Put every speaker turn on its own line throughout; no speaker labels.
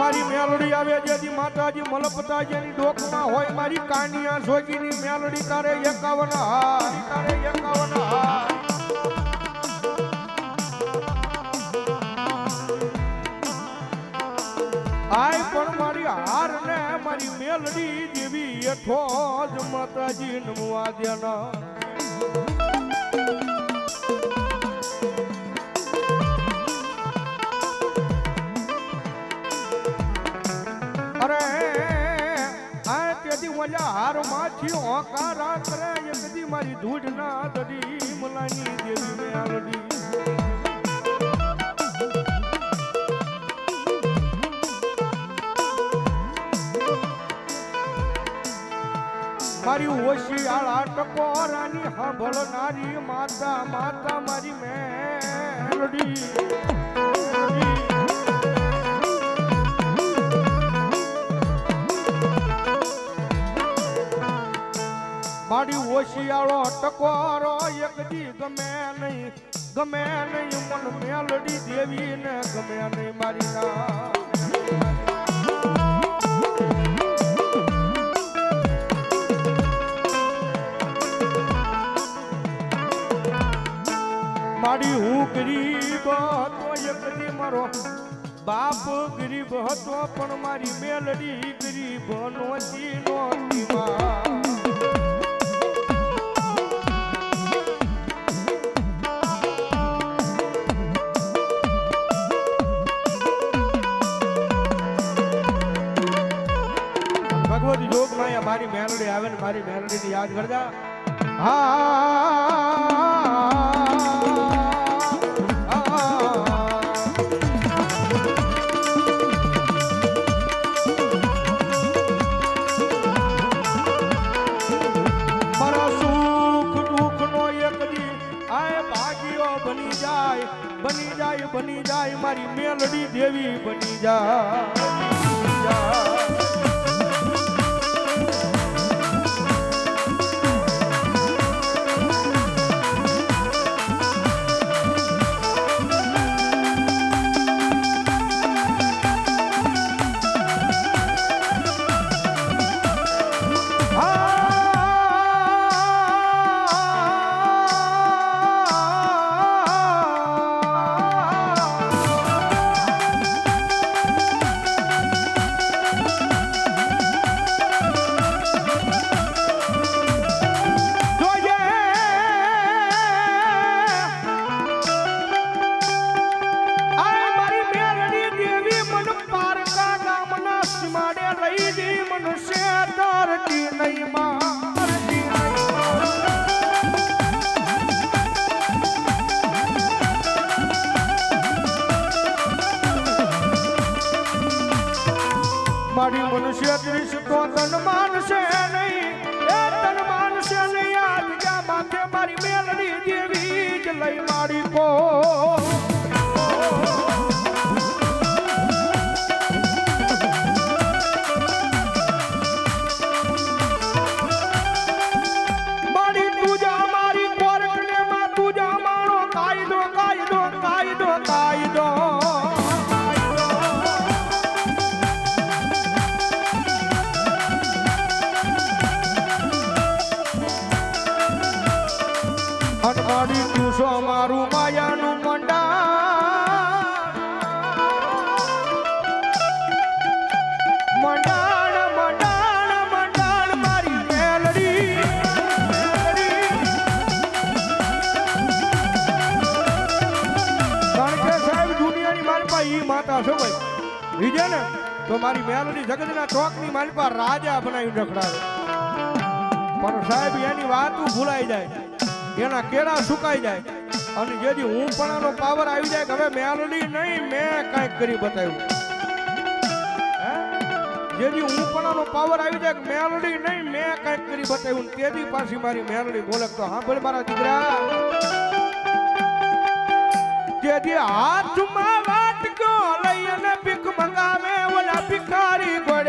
મારી મેલડી આવે જેથી માતાજી મલપતાજીની ડોકમાં હોય મારી કાનિયા સોજીની મેલડી તારે એકાવન હાર, તારે એકાવન હાર. આય પણ મારી હાર ને મારી મેલડી જેવી એઠો જ માતાજી નમવા દેના મજા હાર માછી હોકારા કરે. એક દી મારી ધૂળ ના દડી મલાની દેવી મેલડી મારી હોશિયાળા ટકોરાની સાંભળનારી માતા માતા મારી મેલડી મારી ઓશિયાળો ટકોરો એક દી ગમે નહીં ગમે નહીં મન મેલડી દેવી ને ગમે નહીં મારી ના. મારી હું ગરીબ હતો, એક દી મારો બાપ ગરીબ હતો, પણ મારી મેલડી ગરીબ નહોતી નહોતી માં. મારી મેલડી આવે ને મારી મેલડી ને યાદ કરજા. હા બની જાય બની જાય મારી મેલડી દેવી બની જાય. મારી મનુષ્ય દૃશ્ય તો તન માનશે નહીં. એ તન માનશે નહીં. મેલડી દેવી જ લઈ મારી કો છે ભાઈ? લીધે ને? તો મારી મેલડી જગતના ચોકની મારી પાસે રાજા બનાવી રખડાવે. પણ સાહેબ, એની વાતું ભૂલાઈ જાય. એના કેળા સુકાઈ જાય. અને જેથી હું પણ આનો પાવર આવી જાય કે હવે મેલડી નહીં, મેં કાંઈક કરી બતાવ્યું? જેથી હું પણ આનો પાવર આવી જાય મેલડી નહીં, મેં કાંઈક કરી બતાવ્યું. તેથી પાછી મારી મેલડી બોલે તો હા ભલે મારા દીકરા. તેથી હાથમાં ficar igual.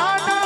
તારા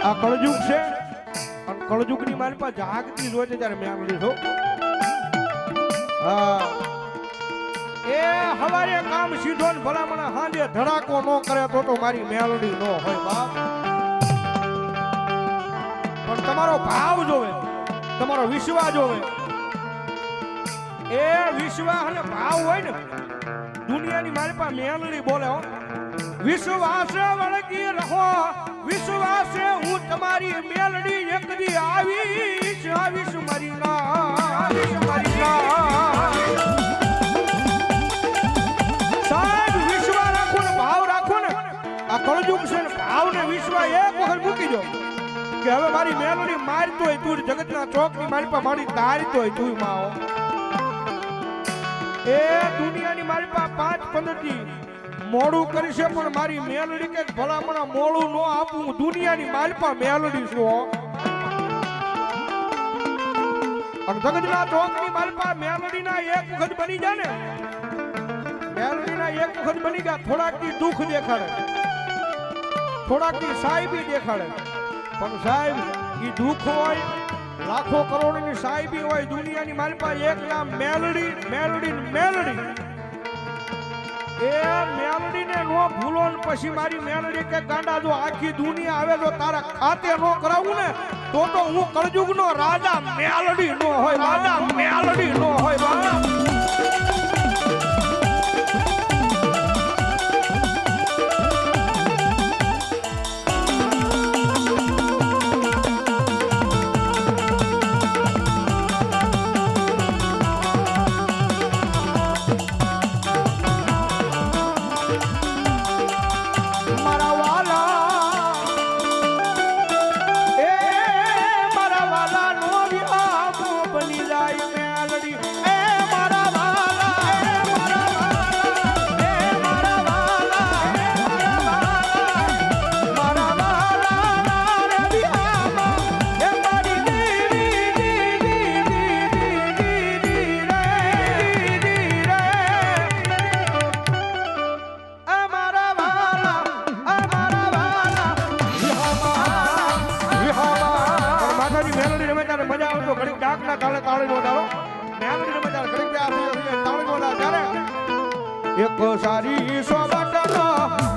આ કળજુગ છે, અને કળજુગની મારી પાસે જાગતી જોઈ ત્યારે મેલડી છો હા. એ હવારે કામ સીધો ને ભલામણા હાંજે ધડાકો ન કરે તો તો મારી મેલડી નો હોય, બાપ. પણ તમારો ભાવ જોવે. તમારો વિશ્વાસ જોવે. એ વિશ્વાસ અને ભાવ હોય ને, દુનિયાની મારી પાસે મેલડી બોલે વિશ્વાસ વળગી રહો. વિશ્વાસ હું તમારી મેલડી એક દી આવીશ. આવીશ મારી ના. આવીશ મારી ના સાહેબ, વિશ્વાસ રાખો ને, ભાવ રાખો ને. આ કળજુગ છે ને ભાવ ને વિશ્વાસ એક વખત મૂકી દો. કે હવે મારી મેલોડી મારતો હોય તું જગતના ચોકની મારી પા મારી તારતો હોય તું માઓ એ દુનિયાની મારી પા પાંચ, પંદરથી મોડું કરીશે પણ મારી મેલડી કે ભલામણા મોડું ન આપું. દુનિયાની મારી પાસે મેલડી છું અને જગતના ચોકની મારી પાસે મેલડીના એક વખત બની જાય ને. મેલડીના એક વખત બની ગયા થોડાક દુઃખ દેખાડે. થોડાક સાહેબી દેખાડે. પણ સાહેબ, ઈ દુઃખ હોય, લાખો કરોડની સાહેબી હોય, દુનિયાની મારી પાસે એક નામ મેલડી મેલડી મેલડી. એ મેલડી ને ભૂલો પછી મારી મેલડી કે ગાંડા, જો આખી દુનિયા આવે તો તારા ખાતે નો કરાવું ને, તો તો હું કળજુગ નો રાજા મેલડી નો હોય, રાજા મેલડી નો હોય, બાપ. ઘડીક ડાકના તાળે તાળી વગાડો મેલોડી રમે ત્યારે ઘડીક તાળી વગાડો ત્યારે એક સારી સોબટનો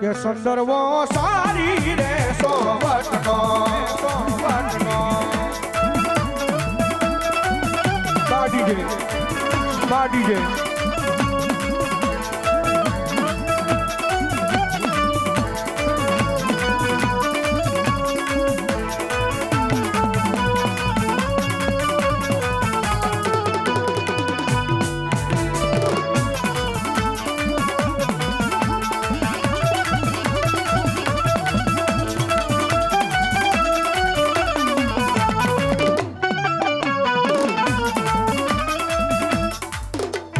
કે સંદર્ભો સારી રે સોવટનો સોવટનો બાડી જે બાડી જે